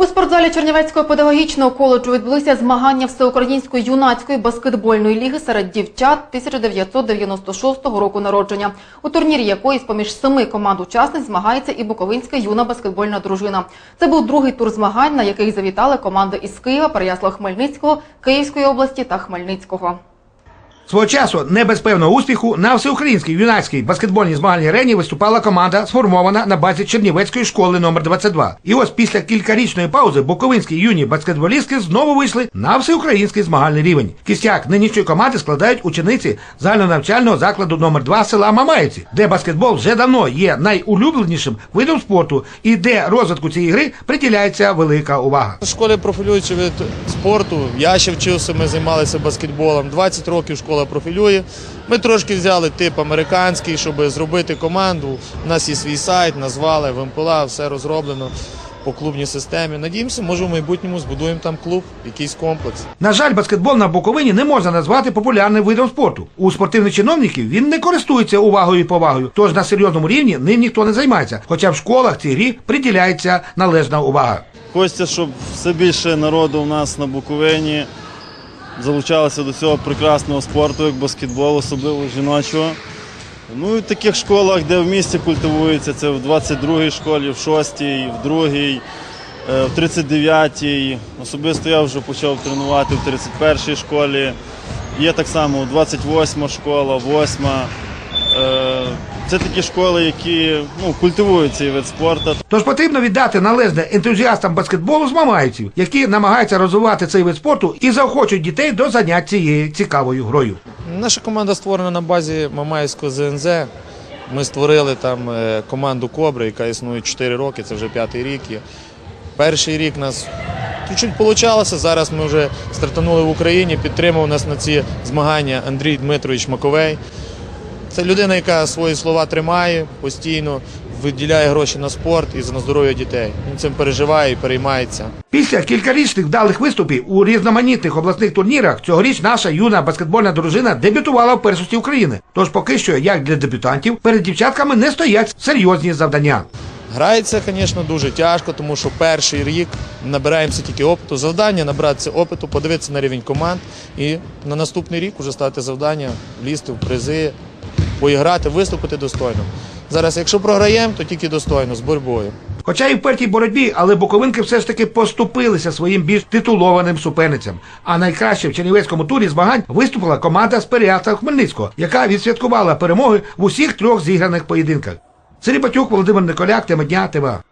У спортзалі Чернівецького педагогічного коледжу відбулися змагання всеукраїнської юнацької баскетбольної ліги серед дівчат 1996 року народження, у турнірі якої з поміж семи команд-учасниць змагається і Буковинська юна баскетбольна дружина. Це був другий тур змагань, на яких завітали команди із Києва, Переяслав-Хмельницького, Київської області та Хмельницького. Свого часу не без певного успіху на всеукраїнській юнацькій баскетбольній змагальній арені виступала команда, сформована на базі Чернівецької школи номер 22. І ось після кількарічної паузи буковинські юні баскетболістки знову вийшли на всеукраїнський змагальний рівень. Кістяк нинішньої команди складають учениці загальнонавчального закладу номер 2 села Мамаївці, де баскетбол вже давно є найулюбленішим видом спорту і де розвитку цієї гри приділяється велика увага. В школі профілюючи від спорту. Я ще вчився, ми займалися баскетболом. 20 років школа профілює. Ми трошки взяли тип американський, щоб зробити команду. У нас є свій сайт, назвали ВМПЛА, все розроблено по клубній системі. Надіємося, може в майбутньому збудуємо там клуб, якийсь комплекс. На жаль, баскетбол на Буковині не можна назвати популярним видом спорту. У спортивних чиновників він не користується увагою і повагою, тож на серйозному рівні ним ніхто не займається. Хоча в школах цій грі приділяється належна увага. Хочеться, щоб все більше народу у нас на Буковині залучалося до цього прекрасного спорту, як баскетбол, особливо жіночого. Ну і в таких школах, де в місті культивується, це в 22-й школі, в 6-й, в 2-й, е, в 39-й. Особисто я вже почав тренувати в 31-й школі. Є так само 28 школа, 8. Е, Це такі школи, які ну, культивують цей вид спорту. Тож потрібно віддати належне ентузіастам баскетболу з мамайців, які намагаються розвивати цей вид спорту і заохочують дітей до занять цією цікавою грою. Наша команда створена на базі Мамаївського ЗНЗ. Ми створили там е, команду Кобра, яка існує 4 роки, це вже п'ятий рік. є. Перший рік нас чуть-чуть вийшло. Зараз ми вже стартанули в Україні. Підтримав нас на ці змагання Андрій Дмитрович Маковей. Це людина, яка свої слова тримає постійно, виділяє гроші на спорт і на здоров'я дітей. Він цим переживає і переймається. Після кількарічних вдалих виступів у різноманітних обласних турнірах цьогоріч наша юна баскетбольна дружина дебютувала в першості України. Тож поки що, як для дебютантів, перед дівчатками не стоять серйозні завдання. Грається, звісно, дуже тяжко, тому що перший рік набираємося тільки опиту. Завдання набратися опиту, подивитися на рівень команд і на наступний рік вже стати завдання, влізти в призи, поіграти, виступити достойно. Зараз, якщо програємо, то тільки достойно, з боротьбою. Хоча і в пертій боротьбі, але буковинки все ж таки поступилися своїм більш титулованим суперницям. А найкраще в Чернівецькому турі змагань виступила команда з Переяслава Хмельницького, яка відсвяткувала перемоги в усіх трьох зіграних поєдинках. Сергій Батюк, Володимир Николяк, тема дня, ТВА.